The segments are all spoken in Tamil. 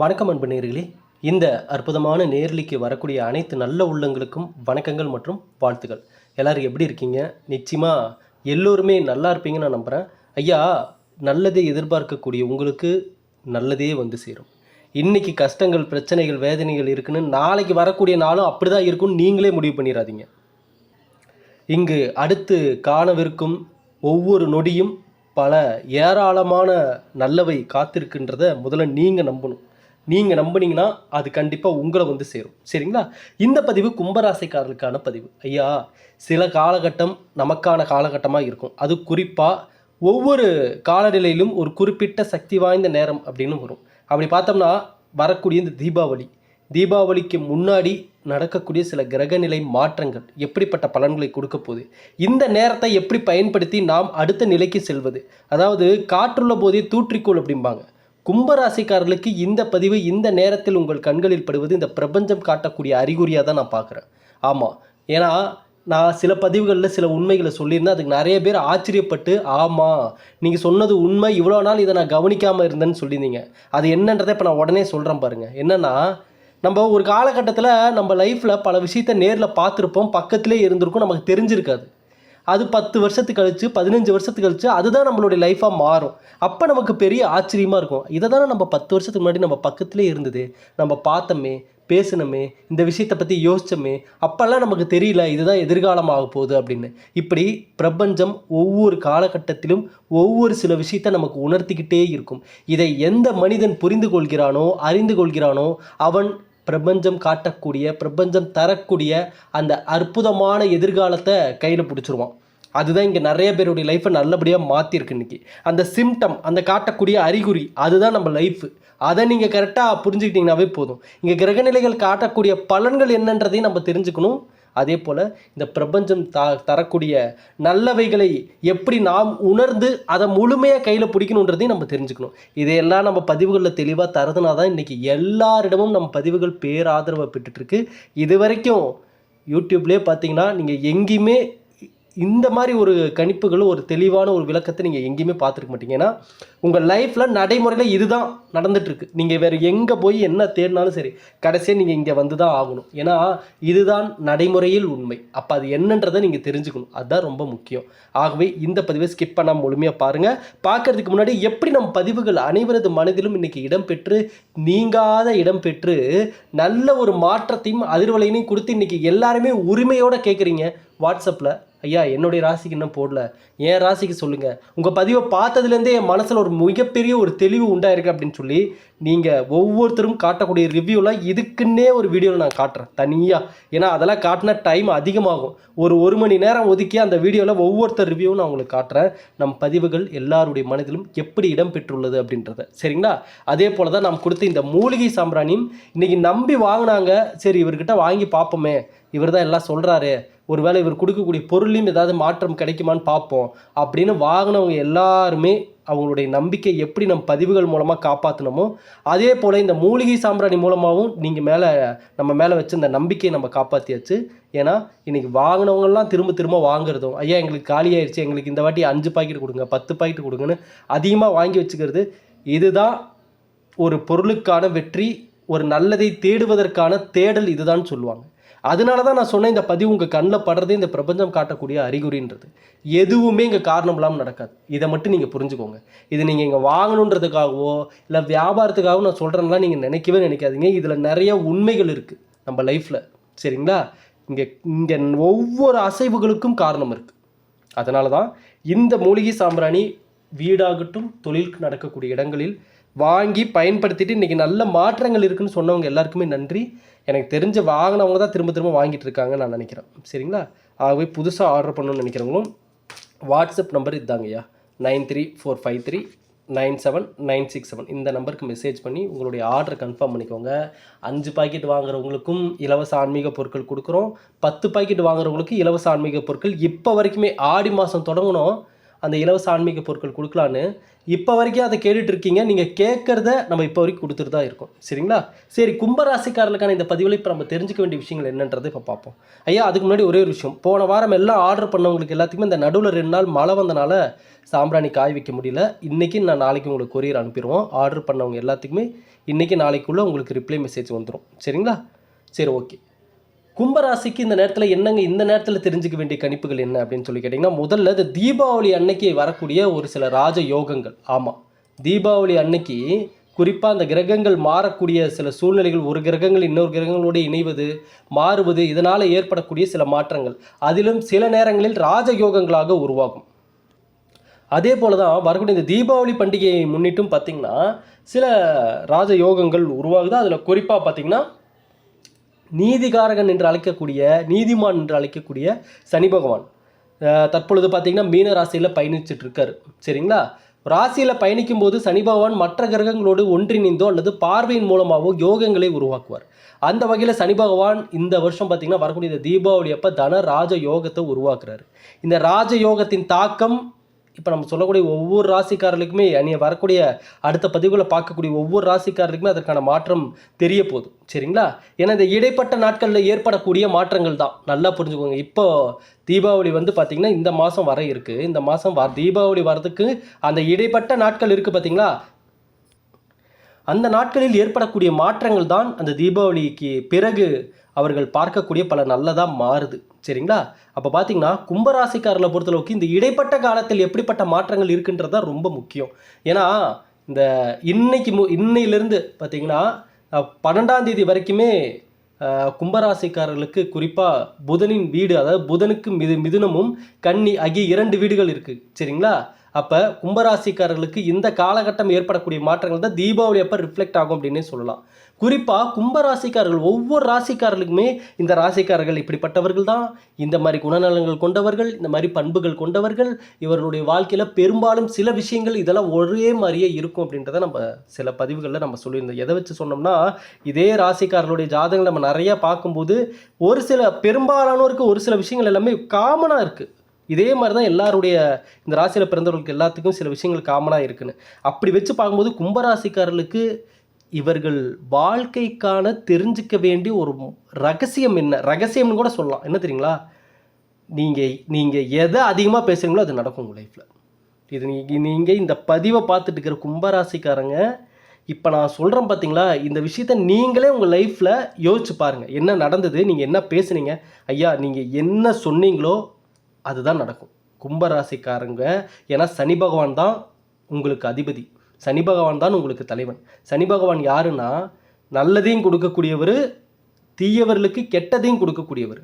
வணக்கம் அன்பு நேர்களே. இந்த அற்புதமான நேர்லிக்கு வரக்கூடிய அனைத்து நல்ல உள்ளங்களுக்கும் வணக்கங்கள் மற்றும் வாழ்த்துக்கள். எல்லோரும் எப்படி இருக்கீங்க? நிச்சயமாக எல்லோருமே நல்லா இருப்பீங்கன்னு நான் நம்புகிறேன் ஐயா நல்லதை எதிர்பார்க்கக்கூடிய உங்களுக்கு நல்லதே வந்து சேரும். இன்றைக்கி கஷ்டங்கள் பிரச்சனைகள் வேதனைகள் இருக்குன்னு நாளைக்கு வரக்கூடிய நாளும் அப்படி தான் இருக்கும்னு நீங்களே முடிவு பண்ணிடாதீங்க. இங்கு அடுத்து காணவிருக்கும் ஒவ்வொரு நொடியும் பல ஏராளமான நல்லவை காத்திருக்குன்றத முதல்ல நீங்கள் நம்பணும். நீங்கள் நம்புனீங்கன்னா அது கண்டிப்பாக உங்களை வந்து சேரும். சரிங்களா? இந்த பதிவு கும்பராசிக்காரர்களுக்கான பதிவு. ஐயா சில காலகட்டம் நமக்கான காலகட்டமாக இருக்கும். அது குறிப்பாக ஒவ்வொரு காலநிலையிலும் ஒரு குறிப்பிட்ட சக்தி வாய்ந்த நேரம் அப்படின்னு வரும். அப்படி பார்த்தோம்னா வரக்கூடிய இந்த தீபாவளி. தீபாவளிக்கு முன்னாடி நடக்கக்கூடிய சில கிரகநிலை மாற்றங்கள் எப்படிப்பட்ட பலன்களை கொடுக்க போகுது? இந்த நேரத்தை எப்படி பயன்படுத்தி நாம் அடுத்த நிலைக்கு செல்வது? அதாவது காற்றுள்ள போதே தூற்றிக்கோள் அப்படிம்பாங்க. கும்பராசிக்காரர்களுக்கு இந்த பதிவு இந்த நேரத்தில் உங்கள் கண்களில் படுவது இந்த பிரபஞ்சம் காட்டக்கூடிய அறிகுறியாக தான் நான் பார்க்குறேன். ஆமாம் ஏன்னா நான் சில பதிவுகளில் சில உண்மைகளை சொல்லியிருந்தேன். அதுக்கு நிறைய பேர் ஆச்சரியப்பட்டு ஆமாம் நீங்கள் சொன்னது உண்மை இவ்வளோ நாள் இதை நான் கவனிக்காமல் இருந்தேன்னு சொல்லியிருந்தீங்க. அது என்னன்றதை இப்போ நான் உடனே சொல்கிறேன் பாருங்கள் என்னென்னா நம்ம ஒரு காலகட்டத்தில் நம்ம லைஃப்பில் பல விஷயத்த நேரில் பார்த்துருப்போம். பக்கத்திலே இருந்திருக்கும். நமக்கு தெரிஞ்சிருக்காது. அது பத்து வருஷத்துக்கு கழிச்சு பதினஞ்சு வருஷத்துக்கு கழிச்சு அதுதான் நம்மளுடைய லைஃப்பாக மாறும். அப்போ நமக்கு பெரிய ஆச்சரியமாக இருக்கும். இதை தானே நம்ம பத்து வருஷத்துக்கு முன்னாடி நம்ம பக்கத்துலேயே இருந்தது. நம்ம பார்த்தோமே பேசினோமே இந்த விஷயத்தை பற்றி யோசிச்சோமே அப்போல்லாம் நமக்கு தெரியல இதுதான் எதிர்காலம் ஆக போகுது அப்படின்னு. இப்படி பிரபஞ்சம் ஒவ்வொரு காலகட்டத்திலும் ஒவ்வொரு சில விஷயத்தை நமக்கு உணர்த்திக்கிட்டே இருக்கும். இதை எந்த மனிதன் புரிந்து கொள்கிறானோ அறிந்து கொள்கிறானோ அவன் பிரபஞ்சம் காட்டக்கூடிய பிரபஞ்சம் தரக்கூடிய அந்த அற்புதமான எதிர்காலத்தை கையில் பிடிச்சிருவான். அதுதான் இங்கே நிறைய பேருடைய லைஃப்பை நல்லபடியாக மாற்றிருக்கு இன்னைக்கு. அந்த சிம்டம் அந்த காட்டக்கூடிய அறிகுறி அதுதான் நம்ம லைஃப் அதை நீங்கள் கரெக்டாக புரிஞ்சுக்கிட்டிங்கனாவே போதும். இங்கே கிரகநிலைகள் காட்டக்கூடிய பலன்கள் என்னன்றதையும் நம்ம தெரிஞ்சுக்கணும். அதே போல் இந்த பிரபஞ்சம் த தரக்கூடிய நல்லவைகளை எப்படி நாம் உணர்ந்து அதை முழுமையாக கையில் பிடிக்கணுன்றதையும் நம்ம தெரிஞ்சுக்கணும். இதையெல்லாம் நம்ம பதிவுகளில் தெளிவாக தரதுனா தான் இன்றைக்கி எல்லாரிடமும் நம்ம பதிவுகள் பேராதரவை பெற்றுட்ருக்கு இது வரைக்கும் யூடியூப்லேயே பார்த்தீங்கன்னா நீங்கள் எங்கேயுமே இந்த மாதிரி ஒரு கணிப்புகளும் ஒரு தெளிவான ஒரு விளக்கத்தை நீங்கள் எங்கேயுமே பார்த்துருக்க மாட்டீங்க. ஏன்னா உங்கள் லைஃப்பில் நடைமுறையில் இதுதான் நடந்துட்டுருக்கு. நீங்கள் வேறு எங்கே போய் என்ன தேடினாலும் சரி கடைசியாக நீங்கள் இங்கே வந்து தான் ஆகணும். ஏன்னா இதுதான் நடைமுறையில் உண்மை. அப்போ அது என்னன்றதை நீங்கள் தெரிஞ்சுக்கணும். அதுதான் ரொம்ப முக்கியம். ஆகவே இந்த பதிவை ஸ்கிப் பண்ணாமல் முழுமையாக பாருங்கள் பார்க்கறதுக்கு முன்னாடி எப்படி நம் பதிவுகள் அனைவரது மனதிலும் இன்றைக்கி இடம்பெற்று நீங்காத இடம்பெற்று நல்ல ஒரு மாற்றத்தையும் அதிர்வலையினையும் கொடுத்து இன்றைக்கி எல்லாருமே உரிமையோடு கேட்குறீங்க வாட்ஸ்அப்பில் ஐயா என்னுடைய ராசிக்கு இன்னும் போடல. என் ராசிக்கு சொல்லுங்கள் உங்கள் பதிவை பார்த்ததுலேருந்தே என் மனசில் ஒரு மிகப்பெரிய ஒரு தெளிவு உண்டாயிருக்கு அப்படின்னு சொல்லி நீங்கள் ஒவ்வொருத்தரும் காட்டக்கூடிய ரிவ்யூலாம் இதுக்குன்னே ஒரு வீடியோவில் நான் காட்டுறேன். தனியாக ஏன்னா அதெல்லாம் காட்டினா டைம் அதிகமாகும். ஒரு ஒரு மணி நேரம் ஒதுக்கி அந்த வீடியோவில் ஒவ்வொருத்தர் ரிவ்யூவும் நான் உங்களுக்கு காட்டுறேன். நம் பதிவுகள் எல்லாருடைய மனதிலும் எப்படி இடம் பெற்றுள்ளது அப்படின்றத. சரிங்களா? அதே போல் தான் நாம் கொடுத்த இந்த மூலிகை சாம்பிராணியும் இன்றைக்கி நம்பி வாங்கினாங்க. சரி இவர்கிட்ட வாங்கி பார்ப்போமே. இவர் தான் எல்லாம் சொல்கிறாரு ஒருவேளை இவர் கொடுக்கக்கூடிய பொருளையும் ஏதாவது மாற்றம் கிடைக்குமான்னு பார்ப்போம். அப்படின்னு வாங்கினவங்க எல்லாருமே அவங்களுடைய நம்பிக்கை எப்படி நம்ம பதிவுகள் மூலமாக காப்பாற்றினோமோ அதே போல் இந்த மூலிகை சாம்பிராணி மூலமாகவும் நீங்கள் மேலே நம்ம மேலே வச்சு இந்த நம்பிக்கையை நம்ம காப்பாற்றியாச்சு ஏன்னா இன்றைக்கி வாங்கினவங்கெல்லாம் திரும்ப திரும்ப வாங்குறதும் ஐயா எங்களுக்கு காலி ஆயிடுச்சு எங்களுக்கு இந்த வாட்டி அஞ்சு பாக்கெட் கொடுங்க பத்து பாக்கெட் கொடுங்கன்னு அதிகமாக வாங்கி வச்சுக்கிறது இதுதான் ஒரு பொருளுக்கான வெற்றி ஒரு நல்லதை தேடுவதற்கான தேடல் இதுதான் சொல்லுவாங்க. அதனால தான் நான் சொன்னேன் இந்த பதிவு உங்கள் கண்ணில் படுறதே இந்த பிரபஞ்சம் காட்டக்கூடிய அறிகுறின்றது. எதுவுமே இங்கே காரணம் இல்லாமல் நடக்காது. இதை மட்டும் நீங்கள் புரிஞ்சுக்கோங்க. இது நீங்கள் இங்கே வாங்கணுன்றதுக்காகவோ இல்லை வியாபாரத்துக்காகவோ நான் சொல்கிறேன்லாம் நீங்கள் நினைக்கவே நினைக்காதீங்க. இதில் நிறைய உண்மைகள் இருக்குது நம்ம லைஃப்பில் சரிங்களா? இங்கே இங்கே ஒவ்வொரு அசைவுகளுக்கும் காரணம் இருக்குது அதனால தான் இந்த மூலிகை சாம்பிராணி வீடாகட்டும் தொழிலுக்கு நடக்கக்கூடிய இடங்களில் வாங்கி பயன்படுத்திட்டு இன்றைக்கி நல்ல மாற்றங்கள் இருக்குதுன்னு சொன்னவங்க எல்லாருக்குமே நன்றி. எனக்கு தெரிஞ்ச வாங்கினவங்க தான் திரும்ப திரும்ப வாங்கிட்டு இருக்காங்கன்னு நான் நினைக்கிறேன். சரிங்களா? ஆகவே புதுசாக ஆர்டர் பண்ணணும்னு நினைக்கிறவங்களும் WhatsApp number இதாங்கய்யா nine three four five three nine seven nine six seven இந்த நம்பருக்கு மெசேஜ் பண்ணி உங்களுடைய ஆர்டர் கன்ஃபார்ம் பண்ணிக்கோங்க. அஞ்சு பாக்கெட் வாங்குறவங்களுக்கும் இலவச ஆன்மீக பொருட்கள் கொடுக்குறோம். பத்து பாக்கெட் வாங்குறவங்களுக்கு இலவச ஆன்மீக பொருட்கள். இப்போ வரைக்குமே ஆடி மாதம் தொடங்கணும். அந்த இலவச ஆன்மீக பொருட்கள் கொடுக்கலான்னு இப்போ வரைக்கும் அதை கேட்டுட்டு இருக்கீங்க நீங்கள் கேட்குறத நம்ம இப்போ வரைக்கும் கொடுத்துட்டு தான் இருக்கோம். சரிங்களா? சரி கும்பராசிக்காரர்களுக்கான இந்த பதிவில் இப்போ நம்ம தெரிஞ்சுக்க வேண்டிய விஷயங்கள் என்னன்றதை இப்போ பார்ப்போம். ஐயா அதுக்கு முன்னாடி ஒரே ஒரு விஷயம். போன வாரம் எல்லாம் ஆர்டர் பண்ணவங்களுக்கு எல்லாத்துக்குமே இந்த நடுவில் ரெண்டு நாள் மழை வந்தனால சாம்பிராணி காய் வைக்க முடியல. இன்றைக்கி நான் நாளைக்கு உங்களுக்கு கொரியர் அனுப்பிடுவோம். ஆர்டர் பண்ணவங்க எல்லாத்துக்குமே இன்றைக்கி நாளைக்குள்ளே உங்களுக்கு ரிப்ளை மெசேஜ் வந்துடும் சரிங்களா? சரி ஓகே கும்பராசிக்கு இந்த நேரத்தில் என்னங்க இந்த நேரத்தில் தெரிஞ்சுக்க வேண்டிய கணிப்புகள் என்ன அப்படின்னு சொல்லி கேட்டிங்கன்னா முதல்ல இந்த தீபாவளி அன்னைக்கு வரக்கூடிய ஒரு சில ராஜ யோகங்கள். ஆமாம் தீபாவளி அன்னைக்கு குறிப்பாக அந்த கிரகங்கள் மாறக்கூடிய சில சூழ்நிலைகள் ஒரு கிரகங்கள் இன்னொரு கிரகங்களோடு இணைவது மாறுவது இதனால் ஏற்படக்கூடிய சில மாற்றங்கள் அதிலும் சில நேரங்களில் ராஜ யோகங்களாக உருவாகும். அதே போல தான் வரக்கூடிய இந்த தீபாவளி பண்டிகையை முன்னிட்டும் பார்த்திங்கன்னா சில ராஜ யோகங்கள் உருவாகுது. அதில் குறிப்பாக பார்த்திங்கன்னா நீதிகாரகன் என்று அழைக்கக்கூடிய நீதிமான் என்று அழைக்கக்கூடிய சனி பகவான். தற்பொழுது பார்த்தீங்கன்னா மீன ராசியில் பயணிச்சுட்டு சரிங்களா? ராசியில் பயணிக்கும் போது சனி பகவான் மற்ற கிரகங்களோடு ஒன்றிணைந்தோ அல்லது பார்வையின் மூலமாகவோ யோகங்களை உருவாக்குவார். அந்த வகையில் சனி பகவான் இந்த வருஷம் பார்த்தீங்கன்னா வரக்கூடிய இந்த தீபாவளி அப்போ தன ராஜ யோகத்தை உருவாக்குறாரு. இந்த ராஜ யோகத்தின் தாக்கம் இப்போ நம்ம சொல்லக்கூடிய ஒவ்வொரு ராசிக்காரர்களுக்குமே நீ வரக்கூடிய அடுத்த பதிவுகளை பார்க்கக்கூடிய ஒவ்வொரு ராசிக்காரர்களுக்குமே அதற்கான மாற்றம் தெரிய போகுது. சரிங்களா? ஏன்னா இந்த இடைப்பட்ட நாட்களில் ஏற்படக்கூடிய மாற்றங்கள் தான். நல்லா புரிஞ்சுக்கோங்க. இப்போ தீபாவளி வந்து பார்த்திங்கன்னா இந்த மாதம் வர இருக்குது இந்த மாதம் வ தீபாவளி வரதுக்கு அந்த இடைப்பட்ட நாட்கள் இருக்குது பார்த்தீங்களா அந்த நாட்களில் ஏற்படக்கூடிய மாற்றங்கள் தான் அந்த தீபாவளிக்கு பிறகு அவர்கள் பார்க்கக்கூடிய பல நல்லதாக மாறுது. சரிங்களா? அப்போ பார்த்தீங்கன்னா கும்பராசிக்காரில் பொறுத்தளவுக்கு இந்த இடைப்பட்ட காலத்தில் எப்படிப்பட்ட மாற்றங்கள் இருக்குன்றது தான் ரொம்ப முக்கியம். ஏன்னா இந்த இன்னைக்கு மு இன்னையிலேருந்து பார்த்தீங்கன்னா பன்னெண்டாம் தேதி வரைக்குமே கும்பராசிக்காரர்களுக்கு குறிப்பாக புதனின் வீடு அதாவது புதனுக்கு மிது மிதுனமும் கன்னி ஆகிய இரண்டு வீடுகள் இருக்குது சரிங்களா? அப்போ கும்பராசிக்காரர்களுக்கு இந்த காலகட்டம் ஏற்படக்கூடிய மாற்றங்கள் தான் தீபாவளி அப்போ ரிஃப்ளெக்ட் ஆகும் அப்படின்னே சொல்லலாம். குறிப்பாக கும்பராசிக்காரர்கள் ஒவ்வொரு ராசிக்காரர்களுக்குமே இந்த ராசிக்காரர்கள் இப்படிப்பட்டவர்கள் தான். இந்த மாதிரி குணநலங்கள் கொண்டவர்கள் இந்த மாதிரி பண்புகள் கொண்டவர்கள் இவர்களுடைய வாழ்க்கையில் பெரும்பாலும் சில விஷயங்கள் இதெல்லாம் ஒரே மாதிரியே இருக்கும் அப்படின்றத நம்ம சில பதிவுகளில் நம்ம சொல்லியிருந்தோம். எதை வச்சு சொன்னோம்னா இதே ராசிக்காரர்களுடைய ஜாதகங்கள் நம்ம நிறைய பார்க்கும்போது ஒரு சில பெரும்பாலானோருக்கு ஒரு சில விஷயங்கள் எல்லாமே காமனாக இருக்குது இதே மாதிரி தான் எல்லாருடைய இந்த ராசியில் பிறந்தவர்களுக்கு எல்லாத்துக்கும் சில விஷயங்கள் காமனாக இருக்குன்னு. அப்படி வச்சு பார்க்கும்போது கும்பராசிக்காரர்களுக்கு இவர்கள் வாழ்க்கைக்கான தெரிஞ்சுக்க வேண்டிய ஒரு ரகசியம் என்ன? ரகசியம்னு கூட சொல்லலாம். என்ன தெரியுங்களா? நீங்கள் நீங்கள் எதை அதிகமாக பேசுகிறீங்களோ அது நடக்கும் உங்கள் லைஃப்பில் இது நீங்கள் நீங்கள் இந்த பதிவை பார்த்துட்டு இருக்கிற கும்பராசிக்காரங்க இப்போ நான் சொல்கிறேன் பார்த்தீங்களா இந்த விஷயத்த நீங்களே உங்கள் லைஃப்பில் யோசிச்சு பாருங்கள் என்ன நடந்தது? நீங்கள் என்ன பேசுனீங்க? ஐயா நீங்கள் என்ன சொன்னீங்களோ அதுதான் நடக்கும். கும்பராசிக்காரங்க ஏன்னா சனி பகவான் தான் உங்களுக்கு அதிபதி. சனி பகவான் தான் உங்களுக்கு தலைவன். சனி பகவான் யாருன்னா நல்லதையும் கொடுக்கக்கூடியவர் தீயவர்களுக்கு கெட்டதையும் கொடுக்கக்கூடியவர்.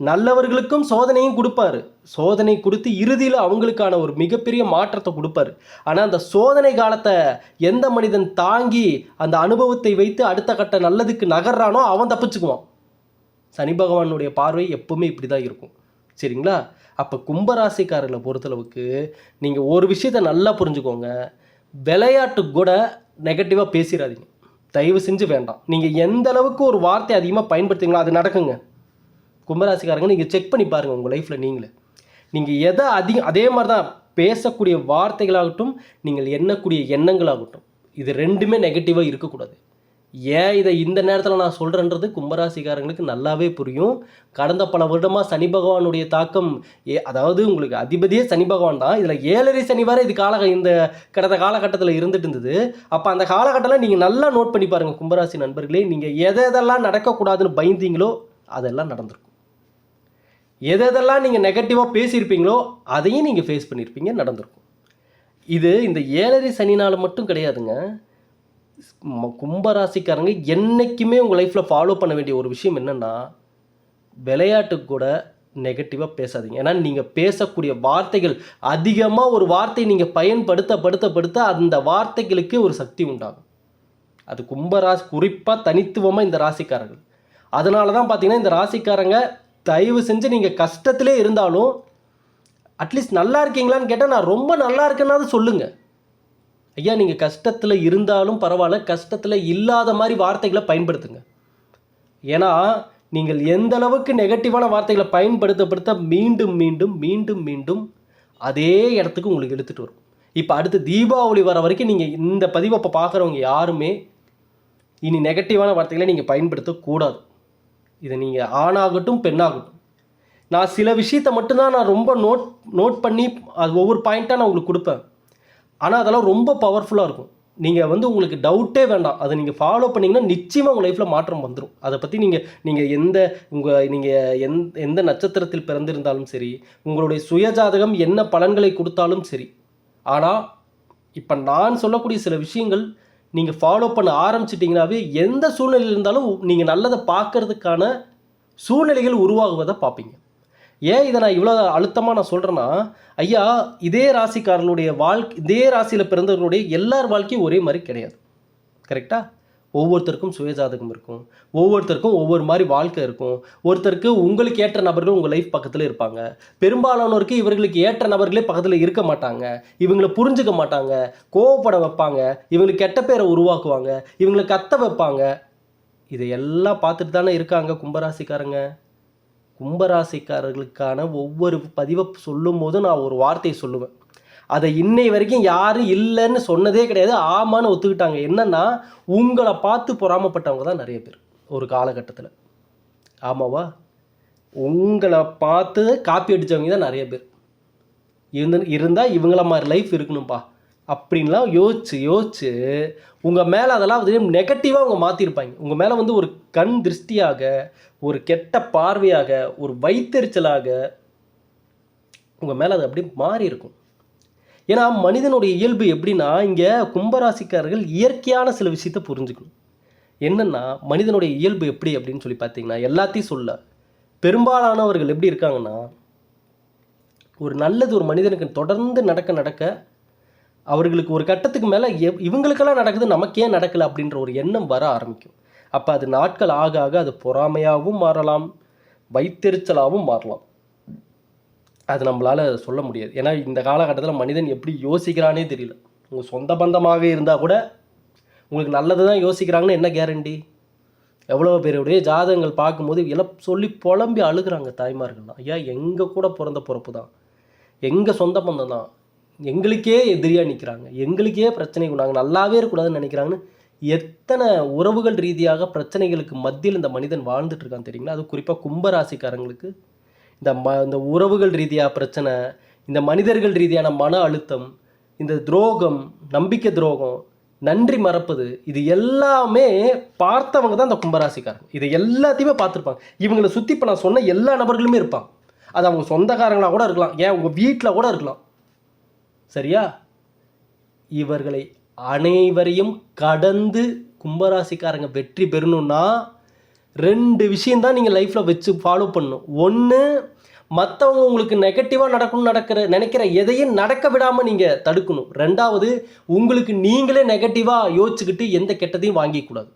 நல்லவர்களுக்கும் சோதனையும் கொடுப்பாரு. சோதனை கொடுத்து இறுதியில் அவங்களுக்கான ஒரு மிகப்பெரிய மாற்றத்தை கொடுப்பாரு. ஆனால் அந்த சோதனை காலத்தை எந்த மனிதன் தாங்கி அந்த அனுபவத்தை வைத்து அடுத்த கட்ட நல்லதுக்கு நகர்றானோ அவன் தப்பிச்சுக்குவான். சனி பகவானுடைய பார்வை எப்பவுமே இப்படி தான் இருக்கும். சரிங்களா? அப்போ கும்பராசிக்காரர்களை பொறுத்தளவுக்கு நீங்கள் ஒரு விஷயத்தை நல்லா புரிஞ்சுக்கோங்க. விளையாட்டு கூட நெகட்டிவாக பேசிடாதீங்க தயவு செஞ்சு வேண்டாம். நீங்கள் எந்த அளவுக்கு ஒரு வார்த்தை அதிகமாக பயன்படுத்துங்களோ அது நடக்குங்க. கும்பராசிக்காரங்க நீங்கள் செக் பண்ணி பாருங்கள் உங்கள் லைஃப்பில் நீங்களே. நீங்கள் எதை அதிகம் அதே மாதிரி தான் பேசக்கூடிய வார்த்தைகளாகட்டும் நீங்கள் எண்ணக்கூடிய எண்ணங்களாகட்டும் இது ரெண்டுமே நெகட்டிவாக இருக்கக்கூடாது. ஏன் இதை இந்த நேரத்தில் நான் சொல்கிறேன்றது கும்பராசிக்காரங்களுக்கு நல்லாவே புரியும். கடந்த பல வருடமாக சனி பகவானுடைய தாக்கம் ஏ அதாவது உங்களுக்கு அதிபதியே சனி பகவான் தான். இதில் ஏழரை சனி வரை இது கால இந்த கடந்த காலகட்டத்தில் இருந்துட்டு இருந்தது. அப்போ அந்த காலகட்டத்தில் நீங்கள் நல்லா நோட் பண்ணி பாருங்கள் கும்பராசி நண்பர்களே நீங்கள் எதை எதெல்லாம் நடக்கக்கூடாதுன்னு பயந்தீங்களோ அதெல்லாம் நடந்திருக்கும். எது எதெல்லாம் நீங்கள் நெகட்டிவாக பேசியிருப்பீங்களோ அதையும் நீங்கள் ஃபேஸ் பண்ணியிருப்பீங்க நடந்திருக்கும். இது இந்த ஏழரை சனினால் மட்டும் கிடையாதுங்க. கும்பராசிக்காரங்க என்றைக்குமே உங்கள் லைஃப்பில் ஃபாலோ பண்ண வேண்டிய ஒரு விஷயம் என்னென்னா விளையாட்டு கூட நெகட்டிவாக பேசாதீங்க. ஏன்னா நீங்கள் பேசக்கூடிய வார்த்தைகள் அதிகமாக ஒரு வார்த்தை நீங்கள் பயன்படுத்த படுத்த படுத்த அந்த வார்த்தைகளுக்கு ஒரு சக்தி உண்டாகும். அது கும்பராசி குறிப்பாக தனித்துவமாக இந்த ராசிக்காரர்கள். அதனால தான் பார்த்தீங்கன்னா இந்த ராசிக்காரங்க தயவு செஞ்சு நீங்கள் கஷ்டத்திலே இருந்தாலும் அட்லீஸ்ட் நல்லா இருக்கீங்களான்னு கேட்டால் நான் ரொம்ப நல்லா இருக்கேன்னாவது சொல்லுங்கள் ஐயா நீங்கள் கஷ்டத்தில் இருந்தாலும் பரவாயில்ல கஷ்டத்தில் இல்லாத மாதிரி வார்த்தைகளை பயன்படுத்துங்க. ஏன்னா நீங்கள் எந்த அளவுக்கு நெகட்டிவான வார்த்தைகளை பயன்படுத்தப்படுத்த மீண்டும் மீண்டும் மீண்டும் மீண்டும் அதே இடத்துக்கு உங்களுக்கு எடுத்துகிட்டு வரும். இப்போ அடுத்து தீபாவளி வர வரைக்கும் நீங்கள் இந்த பதிவை இப்போ பார்க்குறவங்க யாருமே இனி நெகட்டிவான வார்த்தைகளை நீங்கள் பயன்படுத்தக்கூடாது. இதை நீங்கள் ஆணாகட்டும் பெண்ணாகட்டும். நான் சில விஷயத்தை மட்டும்தான் நான் ரொம்ப நோட் நோட் பண்ணி அது ஒவ்வொரு பாயிண்ட்டாக நான் உங்களுக்கு கொடுப்பேன். ஆனால் அதெல்லாம் ரொம்ப பவர்ஃபுல்லாக இருக்கும். நீங்கள் வந்து உங்களுக்கு டவுட்டே வேண்டாம். அதை நீங்கள் ஃபாலோ பண்ணிங்கன்னா நிச்சயமாக உங்கள் லைஃப்பில் மாற்றம் வந்துடும் அதை பற்றி நீங்கள் நீங்கள் எந்த உங்கள் நீங்கள் எந் எந்த நட்சத்திரத்தில் பிறந்திருந்தாலும் சரி உங்களுடைய சுயஜாதகம் என்ன பலன்களை கொடுத்தாலும் சரி. ஆனால் இப்போ நான் சொல்லக்கூடிய சில விஷயங்கள் நீங்கள் ஃபாலோ பண்ண ஆரம்பிச்சிட்டிங்கனாவே எந்த சூழ்நிலையில் இருந்தாலும் நீங்கள் நல்லதை பார்க்கறதுக்கான சூழ்நிலைகள் உருவாகுவதை பார்ப்பீங்க. ஏன் இதை நான் இவ்வளோ அழுத்தமாக நான் சொல்கிறேன்னா ஐயா இதே ராசிக்காரர்களுடைய வாழ்க்கை இதே ராசியில் பிறந்தவர்களுடைய எல்லார் வாழ்க்கையும் ஒரே மாதிரி கிடையாது. கரெக்டாக ஒவ்வொருத்தருக்கும் சுயஜாதகம் இருக்கும். ஒவ்வொருத்தருக்கும் ஒவ்வொரு மாதிரி வாழ்க்கை இருக்கும். ஒருத்தருக்கு உங்களுக்கு ஏற்ற நபர்கள் உங்கள் லைஃப் பக்கத்தில் இருப்பாங்க. பெரும்பாலானோருக்கு இவர்களுக்கு ஏற்ற நபர்களே பக்கத்தில் இருக்க மாட்டாங்க. இவங்களை புரிஞ்சுக்க மாட்டாங்க. கோவப்பட வைப்பாங்க. இவங்களுக்கு கெட்ட பேரை உருவாக்குவாங்க. இவங்களை கத்த வைப்பாங்க. இதையெல்லாம் பார்த்துட்டு தானே இருக்காங்க கும்பராசிக்காரங்க. கும்பராசிக்காரர்களுக்கான ஒவ்வொரு பதிவை சொல்லும் போதும் நான் ஒரு வார்த்தையை சொல்லுவேன். அதை இன்னை வரைக்கும் யாரும் இல்லைன்னு சொன்னதே கிடையாது ஆமான்னு ஒத்துக்கிட்டாங்க. என்னன்னா உங்களை பார்த்து பொறாமப்பட்டவங்க தான் நிறைய பேர் ஒரு காலகட்டத்தில். ஆமாவா? உங்களை பார்த்து காப்பி அடித்தவங்க தான் நிறைய பேர். இருந்து இருந்தால் இவங்கள மாதிரி லைஃப் இருக்கணும்ப்பா அப்படின்லாம் யோசிச்சு யோசிச்சு உங்கள் மேலே அதெல்லாம் வந்து நெகட்டிவாக அவங்க மாற்றிருப்பாங்க உங்கள் மேலே வந்து ஒரு கண் திருஷ்டியாக ஒரு கெட்ட பார்வையாக ஒரு வைத்தெரிச்சலாக உங்கள் மேலே அது அப்படியே மாறி இருக்கும். ஏன்னா மனிதனுடைய இயல்பு எப்படின்னா இங்கே கும்பராசிக்காரர்கள் இயற்கையான சில விஷயத்தை புரிஞ்சுக்கணும். என்னென்னா மனிதனுடைய இயல்பு எப்படி அப்படின்னு சொல்லி பார்த்தீங்கன்னா எல்லாத்தையும் சொல்ல. பெரும்பாலானவர்கள் எப்படி இருக்காங்கன்னா ஒரு நல்லது ஒரு மனிதனுக்கு தொடர்ந்து நடக்க நடக்க அவர்களுக்கு ஒரு கட்டத்துக்கு மேலே எவ் இவங்களுக்கெல்லாம் நடக்குது நமக்கே நடக்கலை அப்படின்ற ஒரு எண்ணம் வர ஆரம்பிக்கும். அப்போ அது நாட்கள் ஆக ஆக அது பொறாமையாகவும் மாறலாம் வைத்தெரிச்சலாகவும் மாறலாம். அது நம்மளால் சொல்ல முடியாது. ஏன்னா இந்த காலகட்டத்தில் மனிதன் எப்படி யோசிக்கிறானே தெரியல. உங்கள் சொந்த பந்தமாக இருந்தால் கூட உங்களுக்கு நல்லது தான் யோசிக்கிறாங்கன்னு என்ன கேரண்டி எவ்வளோ பேருடைய ஜாதகங்கள் பார்க்கும்போது எல்லாம் சொல்லி புலம்பி அழுகுறாங்க தாய்மார்கள்லாம். ஐயா எங்கள் கூட பிறந்த பிறப்பு தான் எங்கள் சொந்த பந்தம் தான் எங்களுக்கே எதிரியாக நிற்கிறாங்க எங்களுக்கே பிரச்சனை நாங்கள் நல்லாவே இருக்கக்கூடாதுன்னு நினைக்கிறாங்கன்னு எத்தனை உறவுகள் ரீதியாக பிரச்சனைகளுக்கு மத்தியில் இந்த மனிதன் வாழ்ந்துட்டு இருக்கான் தெரியுங்களா? அது குறிப்பாக கும்பராசிக்காரங்களுக்கு. இந்த ம இந்த உறவுகள் ரீதியாக பிரச்சனை இந்த மனிதர்கள் ரீதியான மன அழுத்தம் இந்த துரோகம் நம்பிக்கை துரோகம் நன்றி மறப்பது இது எல்லாமே பார்த்தவங்க தான் இந்த கும்பராசிக்காரங்க. இது எல்லாத்தையுமே பார்த்துருப்பாங்க. இவங்களை சுற்றி இப்போ நான் சொன்ன எல்லா நபர்களுமே இருப்பாங்க. அது அவங்க சொந்தக்காரங்களாக கூட இருக்கலாம். ஏன் உங்கள் வீட்டில் கூட இருக்கலாம். சரியா? இவர்களை அனைவரையும் கடந்து கும்பராசிக்காரங்க வெற்றி பெறணும்னா ரெண்டு விஷயந்தான் நீங்கள் லைஃப்பில் வச்சு ஃபாலோ பண்ணணும். ஒன்று மற்றவங்க உங்களுக்கு நெகட்டிவாக நடக்கணும் நடக்கிற நினைக்கிற எதையும் நடக்க விடாமல் நீங்கள் தடுக்கணும். ரெண்டாவது உங்களுக்கு நீங்களே நெகட்டிவாக யோசிச்சுக்கிட்டு எந்த கெட்டதையும் வாங்கிக்கூடாது.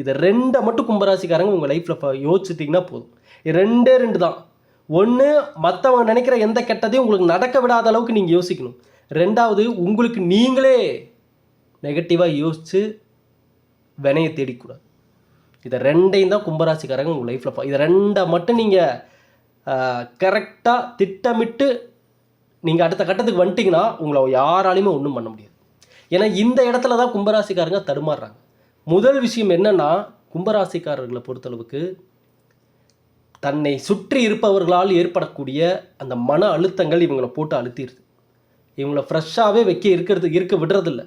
இதை ரெண்டை மட்டும் கும்பராசிக்காரங்க உங்கள் லைஃப்பில் யோசிச்சிட்டிங்கன்னா போதும். ரெண்டே ரெண்டு தான் ஒன்று மற்றவங்க நினைக்கிற எந்த கெட்டதையும் உங்களுக்கு நடக்க விடாத அளவுக்கு நீங்கள் யோசிக்கணும். ரெண்டாவது உங்களுக்கு நீங்களே நெகட்டிவாக யோசித்து வினையை தேடிக்கூடாது. இதை ரெண்டையும் தான் கும்பராசிக்காரங்க உங்கள் லைஃப்பில் இதை ரெண்டை மட்டும் நீங்கள் கரெக்டாக திட்டமிட்டு நீங்கள் அடுத்த கட்டத்துக்கு வந்துட்டிங்கன்னா உங்களை யாராலையுமே ஒன்றும் பண்ண முடியாது. ஏன்னா இந்த இடத்துல தான் கும்பராசிக்காரங்க தடுமாறுறாங்க. முதல் விஷயம் என்னென்னா கும்பராசிக்காரர்களை பொறுத்தளவுக்கு தன்னை சுற்றி இருப்பவர்களால் ஏற்படக்கூடிய அந்த மன அழுத்தங்கள் இவங்களை போட்டு அழுத்திடுது. இவங்களை ஃப்ரெஷ்ஷாகவே வைக்க இருக்கிறது இருக்க விடுறதில்ல.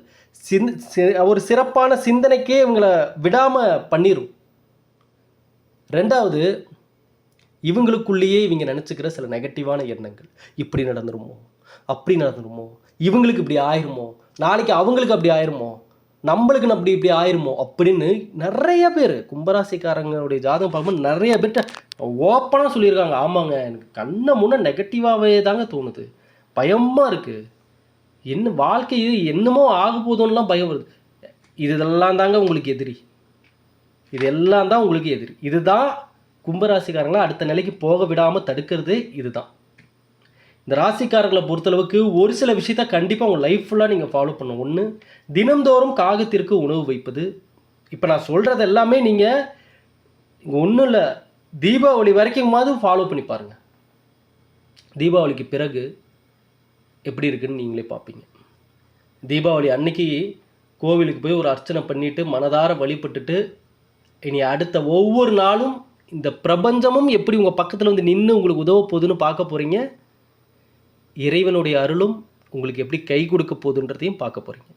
சிந் சி- ஒரு சிறப்பான சிந்தனைக்கே இவங்களை விடாமல் பண்ணிடும் ரெண்டாவது இவங்களுக்குள்ளேயே இவங்க நினச்சிக்கிற சில நெகட்டிவான எண்ணங்கள். இப்படி நடந்துருமோ? அப்படி நடந்துருமோ? இவங்களுக்கு இப்படி ஆயிருமோ? நாளைக்கு அவங்களுக்கு அப்படி ஆயிருமோ? நம்மளுக்கு அப்படி இப்படி ஆயிருமோ? அப்படின்னு நிறைய பேர் கும்பராசிக்காரங்களுடைய ஜாதகம் பார்க்கும்போது நிறைய பேர்கிட்ட ஓப்பனாக சொல்லியிருக்காங்க. ஆமாங்க எனக்கு கண்ணை முன்னே நெகட்டிவாகவே தாங்க தோணுது. பயமாக இருக்குது என்ன வாழ்க்கை இது என்னமோ ஆக போதும்லாம் பயம் வருது. இது இதெல்லாம் தாங்க உங்களுக்கு எதிரி. இதெல்லாம் தான் உங்களுக்கு எதிரி. இதுதான் கும்பராசிக்காரங்களை அடுத்த நிலைக்கு போக விடாமல் தடுக்கிறது இதுதான். இந்த ராசிக்காரர்களை பொறுத்தளவுக்கு ஒரு சில விஷயத்த கண்டிப்பாக உங்கள் லைஃப் ஃபுல்லாக நீங்கள் ஃபாலோ பண்ணணும். ஒன்று தினந்தோறும் காகத்திற்கு உணவு வைப்பது. இப்போ நான் சொல்கிறது எல்லாமே நீங்கள் இங்கே ஒன்றும் இல்லை தீபாவளி வரைக்குமாவது ஃபாலோ பண்ணி பாருங்கள் தீபாவளிக்கு பிறகு எப்படி இருக்குன்னு நீங்களே பார்ப்பீங்க. தீபாவளி அன்னைக்கு கோவிலுக்கு போய் ஒரு அர்ச்சனை பண்ணிவிட்டு மனதார வழிபட்டுட்டு இனி அடுத்த ஒவ்வொரு நாளும் இந்த பிரபஞ்சமும் எப்படி உங்கள் பக்கத்தில் வந்து நின்று உங்களுக்கு உதவ போகுதுன்னு பார்க்க போகிறீங்க இறைவனுடைய அருளும் உங்களுக்கு எப்படி கை கொடுக்க போகுதுன்றதையும் பார்க்க போகிறீங்க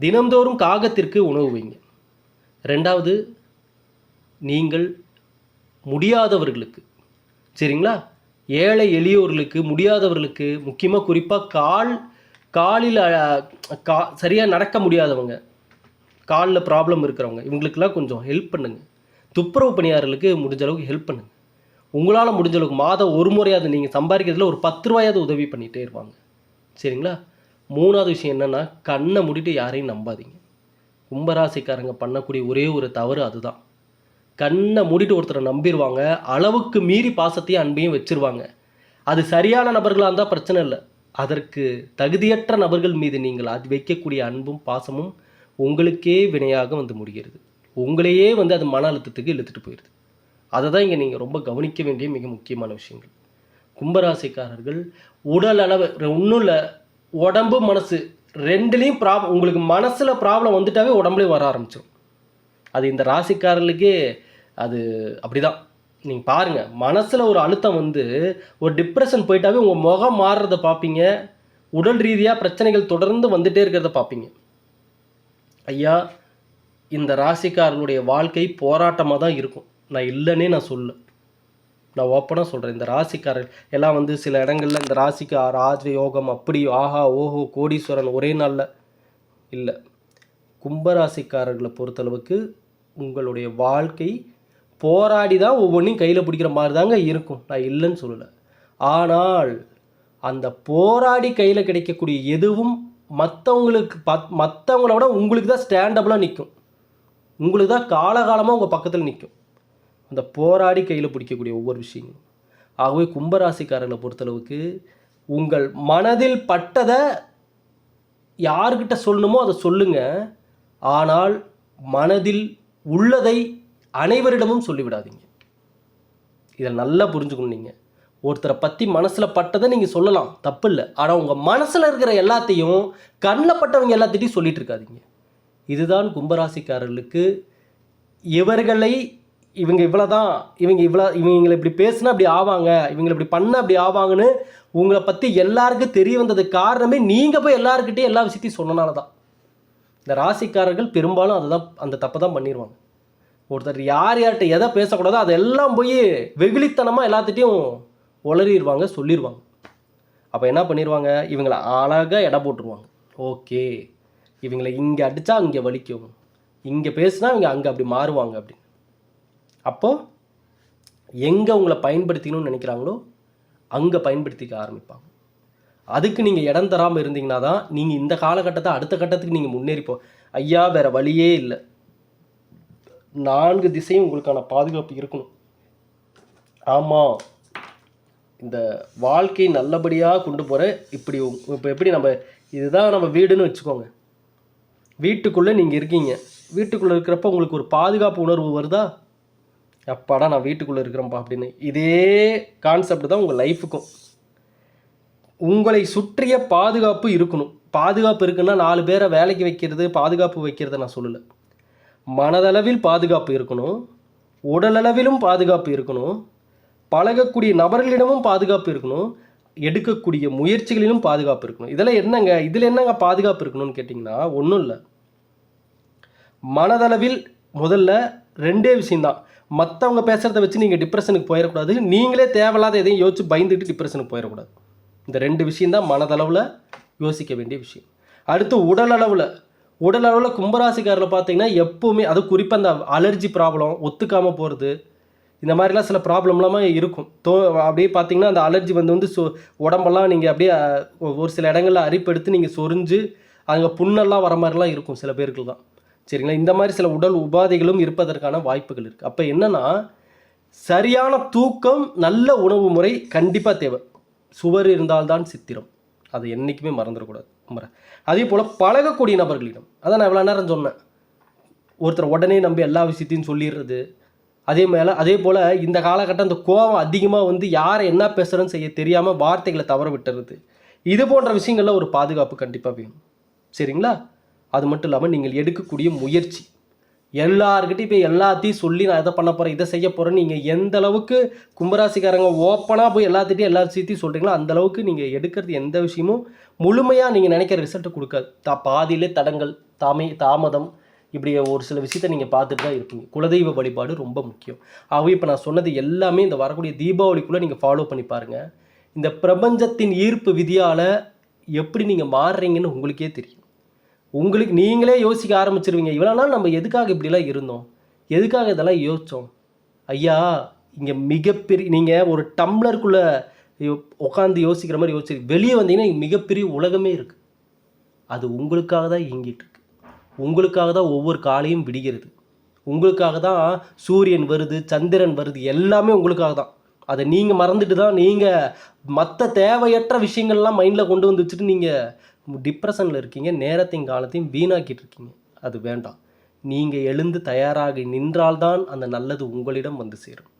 தினந்தோறும் காகத்திற்கு உணவு வைங்க. ரெண்டாவது நீங்கள் முடியாதவர்களுக்கு. சரிங்களா? ஏழை எளியோர்களுக்கு முடியாதவர்களுக்கு முக்கியமாக குறிப்பாக கால் காலில் கா சரியாக நடக்க முடியாதவங்க காலில் ப்ராப்ளம் இருக்கிறவங்க இவங்களுக்கெல்லாம் கொஞ்சம் ஹெல்ப் பண்ணுங்கள் துப்புரவு பணியாளர்களுக்கு முடிஞ்ச அளவுக்கு ஹெல்ப் பண்ணுங்கள் உங்களால் முடிஞ்ச அளவுக்கு மாதம் ஒரு முறையாவது நீங்கள் சம்பாதிக்கிறதுல ஒரு பத்து ரூபாயாவது உதவி பண்ணிகிட்டே இருப்பாங்க. சரிங்களா? மூணாவது விஷயம் என்னென்னா கண்ணை மூடிட்டு யாரையும் நம்பாதீங்க. கும்பராசிக்காரங்க பண்ணக்கூடிய ஒரே ஒரு தவறு அதுதான். கண்ணை மூடிட்டு ஒருத்தரை நம்பிடுவாங்க அளவுக்கு மீறி பாசத்தையும் அன்பையும் வச்சிருவாங்க. அது சரியான நபர்களாக இருந்தால் பிரச்சனை இல்லை. அதற்கு தகுதியற்ற நபர்கள் மீது நீங்கள் அது வைக்கக்கூடிய அன்பும் பாசமும் உங்களுக்கே வினையாக வந்து முடிகிறது. உங்களையே வந்து அது மன அழுத்தத்துக்கு இழுத்துட்டு போயிடுது அதை தான் இங்கே நீங்கள் ரொம்ப கவனிக்க வேண்டிய மிக முக்கியமான விஷயங்கள். கும்பராசிக்காரர்கள் உடல் அளவு ஒன்றும் இல்லை. உடம்பு மனசு ரெண்டுலேயும் ப்ராப்ளம் உங்களுக்கு மனசில் ப்ராப்ளம் வந்துட்டாவே உடம்புலேயும் வர ஆரம்பிச்சிடும் அது இந்த ராசிக்காரர்களுக்கே அது அப்படிதான். நீங்கள் பாருங்கள் மனசில் ஒரு அழுத்தம் வந்து ஒரு டிப்ரெஷன் போயிட்டாவே உங்கள் முகம் மாறுறத பார்ப்பீங்க உடல் ரீதியாக பிரச்சனைகள் தொடர்ந்து வந்துட்டே இருக்கிறத பார்ப்பீங்க ஐயா இந்த ராசிக்காரர்களுடைய வாழ்க்கை போராட்டமாக தான் இருக்கும். நான் இல்லைன்னே நான் சொல்ல நான் ஓப்பனாக சொல்கிறேன் இந்த ராசிக்காரர் எல்லாம் வந்து சில இடங்களில் இந்த ராசிக்கு ராஜ யோகம் அப்படி ஆஹா ஓஹோ கோடீஸ்வரன் ஒரே நாளில் இல்லை. கும்பராசிக்காரர்களை பொறுத்தளவுக்கு உங்களுடைய வாழ்க்கை போராடி தான் ஒவ்வொன்றையும் கையில் பிடிக்கிற மாதிரி தாங்க இருக்கும். நான் இல்லைன்னு சொல்லலை. ஆனால் அந்த போராடி கையில் கிடைக்கக்கூடிய எதுவும் மற்றவங்களுக்கு பத் மற்றவங்கள விட உங்களுக்கு தான் ஸ்டாண்டபிளாக நிற்கும் உங்களுக்கு தான் காலகாலமாக உங்கள் பக்கத்தில் நிற்கும் அந்த போராடி கையில் பிடிக்கக்கூடிய ஒவ்வொரு விஷயங்களும். ஆகவே கும்பராசிக்காரங்களை பொறுத்தளவுக்கு உங்கள் மனதில் பட்டதை யார்கிட்ட சொல்லணுமோ அதை சொல்லுங்கள் ஆனால் மனதில் உள்ளதை அனைவரிடமும் சொல்லிவிடாதீங்க. இதை நல்லா புரிஞ்சுக்கணும் நீங்கள் ஒருத்தரை பற்றி மனசில் பட்டதை நீங்கள் சொல்லலாம். தப்பு இல்லை ஆனால் உங்கள் மனசில் இருக்கிற எல்லாத்தையும் கண்ணில் பட்டவங்க எல்லாத்திட்டையும் சொல்லிட்டு இருக்காதிங்க இதுதான் கும்பராசிக்காரர்களுக்கு இவர்களை இவங்க இவ்வளோதான் இவங்க இவ்வளோ இவங்களை இப்படி பேசுனா அப்படி ஆவாங்க இவங்களை இப்படி பண்ண அப்படி ஆவாங்கன்னு உங்களை பற்றி எல்லாருக்கும் தெரிய வந்ததுக்கு காரணமே நீங்கள் போய் எல்லாருக்கிட்டையும் எல்லா விஷயத்தையும் சொன்னனால தான் இந்த ராசிக்காரர்கள் பெரும்பாலும் அதுதான் அந்த தப்பை தான் பண்ணிடுவாங்க ஒருத்தர் யார் யார்கிட்ட எதை பேசக்கூடாதோ அதெல்லாம் போய் வெகுளித்தனமாக எல்லாத்திட்டையும் உளறிடுவாங்க சொல்லிடுவாங்க. அப்போ என்ன பண்ணிடுவாங்க? இவங்களை அழகாக எடை போட்டுருவாங்க. ஓகே. இவங்களை இங்கே அடித்தா இங்கே வலிக்கும். இங்கே பேசுனா இவங்க அங்கே அப்படி மாறுவாங்க அப்படின்னு. அப்போது எங்கே உங்களை பயன்படுத்திக்கணும்னு நினைக்கிறாங்களோ அங்கே பயன்படுத்திக்க ஆரம்பிப்பாங்க. அதுக்கு நீங்கள் இடம் தராமல் இருந்தீங்கன்னா தான் நீங்கள் இந்த காலகட்டத்தை அடுத்த கட்டத்துக்கு நீங்கள் முன்னேறிப்போ. ஐயா வேறு வழியே இல்லை. நான்கு திசையும் உங்களுக்கான பாதுகாப்பு இருக்கணும். ஆமாம் இந்த வாழ்க்கை நல்லபடியாக கொண்டு போகிற இப்படி இப்போ எப்படி நம்ம இதுதான் நம்ம வீடுன்னு வச்சுக்கோங்க. வீட்டுக்குள்ளே நீங்கள் இருக்கீங்க. வீட்டுக்குள்ளே இருக்கிறப்ப உங்களுக்கு ஒரு பாதுகாப்பு உணர்வு வருதா? அப்பாடா நான் வீட்டுக்குள்ளே இருக்கிறேன்ப்பா அப்படின்னு. இதே கான்செப்ட் தான் உங்கள் லைஃபுக்கும் உங்களை சுற்றிய பாதுகாப்பு இருக்கணும். பாதுகாப்பு இருக்குன்னா நாலு பேரை வேலைக்கு வைக்கிறது பாதுகாப்பு வைக்கிறத நான் சொல்லலை. மனதளவில் பாதுகாப்பு இருக்கணும் உடலளவிலும் பாதுகாப்பு இருக்கணும் பழகக்கூடிய நபர்களிடமும் பாதுகாப்பு இருக்கணும் எடுக்கக்கூடிய முயற்சிகளிலும் பாதுகாப்பு இருக்கணும். இதெல்லாம் என்னங்க? இதில் என்னங்க பாதுகாப்பு இருக்கணும்னு கேட்டிங்கன்னா ஒன்றும் இல்லை. மனதளவில் முதல்ல ரெண்டே விஷயம்தான் மற்றவங்க பேசுகிறத வச்சு நீங்கள் டிப்ரெஷனுக்கு போயிடக்கூடாது. நீங்களே தேவையில்லாத எதையும் யோசிச்சு பயந்துட்டு டிப்ரெஷனுக்கு போயிடக்கூடாது. இந்த ரெண்டு விஷயம்தான் மனதளவில் யோசிக்க வேண்டிய விஷயம். அடுத்து உடல் அளவில் உடல் அளவில் கும்பராசிக்காரில் பார்த்தீங்கன்னா எப்போவுமே அது குறிப்பாக அந்த அலர்ஜி ப்ராப்ளம் ஒத்துக்காமல் போகிறது இந்த மாதிரிலாம் சில ப்ராப்ளம்லாமே இருக்கும். தோ அப்படியே பார்த்தீங்கன்னா அந்த அலர்ஜி வந்து வந்து சொ உடம்பெல்லாம் நீங்கள் அப்படியே ஒரு சில இடங்களில் அரிப்பெடுத்து நீங்கள் சொரிஞ்சு அங்கே புண்ணெல்லாம் வர மாதிரிலாம் இருக்கும் சில பேருக்கு தான். சரிங்களா? இந்த மாதிரி சில உடல் உபாதைகளும் இருப்பதற்கான வாய்ப்புகள் இருக்குது அப்போ என்னென்னா சரியான தூக்கம் நல்ல உணவு முறை கண்டிப்பாக தேவை. சுவர் இருந்தால்தான் சித்திரம். அது என்றைக்குமே மறந்துடக்கூடாது. நம்புகிறேன் அதே போல் பழகக்கூடிய நபர்களிடம் அதான் நான் இவ்வளோ நேரம் சொன்னேன். ஒருத்தர் உடனே நம்பி எல்லா விஷயத்தையும் சொல்லிடுறது. அதே மேலே அதே போல் இந்த காலகட்டம் அந்த கோபம் அதிகமாக வந்து யாரை என்ன பேசுகிறேன்னு செய்ய தெரியாமல் வார்த்தைகளை தவற விட்டுறது. இது போன்ற விஷயங்களில் ஒரு பாதுகாப்பு கண்டிப்பாக வேணும். சரிங்களா? அது மட்டும் இல்லாமல் நீங்கள் எடுக்கக்கூடிய முயற்சி. எல்லார்கிட்டையும் போய் எல்லாத்தையும் சொல்லி நான் இதை பண்ண போகிறேன் இதை செய்ய போகிறேன் நீங்கள் எந்த அளவுக்கு கும்பராசிக்காரங்க ஓப்பனாக போய் எல்லாத்திட்டையும் எல்லா விஷயத்தையும் சொல்கிறீங்களோ அந்த அளவுக்கு நீங்கள் எடுக்கிறது எந்த விஷயமும் முழுமையாக நீங்கள் நினைக்கிற ரிசல்ட்டை கொடுக்காது. தா பாதியிலே தடங்கள் தாமை தாமதம் இப்படி ஒரு சில விஷயத்த நீங்கள் பார்த்துட்டு தான் இருப்பீங்க. குலதெய்வ வழிபாடு ரொம்ப முக்கியம். ஆகவே இப்போ நான் சொன்னது எல்லாமே இந்த வரக்கூடிய தீபாவளிக்குள்ளே நீங்கள் ஃபாலோ பண்ணி பாருங்கள் இந்த பிரபஞ்சத்தின் ஈர்ப்பு விதியால் எப்படி நீங்கள் மாறுறீங்கன்னு உங்களுக்கே தெரியும். உங்களுக்கு நீங்களே யோசிக்க ஆரம்பிச்சிருவீங்க. இவ்வளோ நாள் நம்ம எதுக்காக இப்படிலாம் இருந்தோம்? எதுக்காக இதெல்லாம் யோசித்தோம் ஐயா இங்கே மிகப்பெரிய நீங்கள் ஒரு டம்ளருக்குள்ளே உட்காந்து யோசிக்கிற மாதிரி யோசிச்சு வெளியே வந்தீங்கன்னா மிகப்பெரிய உலகமே இருக்குது அது உங்களுக்காக தான் இயங்கிட்டு இருக்கு. உங்களுக்காக தான் ஒவ்வொரு காலையும் விடிகிறது. உங்களுக்காக தான் சூரியன் வருது சந்திரன் வருது எல்லாமே உங்களுக்காக தான். அதை நீங்கள் மறந்துட்டு தான் நீங்கள் மற்ற தேவையற்ற விஷயங்கள்லாம் மைண்டில் கொண்டு வந்து வச்சுட்டு நீங்கள் டிப்ரெஷனில் இருக்கீங்க நேரத்தையும் காலத்தையும் வீணாக்கிட்டு இருக்கீங்க அது வேண்டாம். நீங்கள் எழுந்து தயாராகி நின்றால்தான் அந்த நல்லது உங்களிடம் வந்து சேரும்.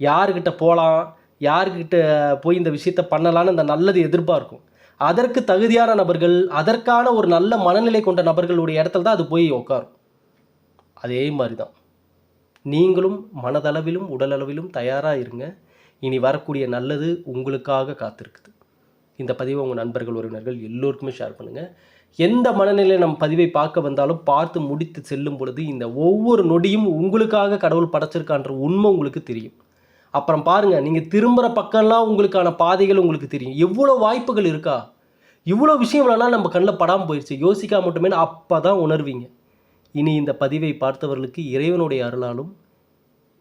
யாருக்கிட்ட போகலாம் யாருக்கிட்ட போய் இந்த விஷயத்த பண்ணலான்னு அந்த நல்லது எதிர்பார்க்கும். அதற்கு தகுதியான நபர்கள் அதற்கான ஒரு நல்ல மனநிலை கொண்ட நபர்களுடைய இடத்துல தான் அது போய் உட்காரும் அதே மாதிரி தான் நீங்களும் மனதளவிலும் உடலளவிலும் தயாராக இருங்க. இனி வரக்கூடிய நல்லது உங்களுக்காக காத்திருக்குது. இந்த பதிவை உங்கள் நண்பர்கள் உறவினர்கள் எல்லோருக்குமே ஷேர் பண்ணுங்கள் எந்த மனநிலையில் நம் பதிவை பார்க்க வந்தாலும் பார்த்து முடித்து செல்லும் பொழுது இந்த ஒவ்வொரு நொடியும் உங்களுக்காக கடவுள் படைச்சிருக்கான்ற உண்மை உங்களுக்கு தெரியும். அப்புறம் பாருங்கள் நீங்கள் திரும்புகிற பக்கம்லாம் உங்களுக்கான பாதைகள் உங்களுக்கு தெரியும். எவ்வளோ வாய்ப்புகள் இருக்கா? இவ்வளோ விஷயம் வேணாலும் நம்ம கண்ணில் படாமல் போயிடுச்சு யோசிக்காம மட்டுமே அப்போ தான் உணர்வீங்க. இனி இந்த பதிவை பார்த்தவர்களுக்கு இறைவனுடைய அருளாலும்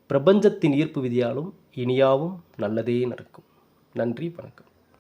பிரபஞ்சத்தின் ஈர்ப்பு விதியாலும் இனியாவும் நல்லதே நடக்கும். நன்றி வணக்கம்.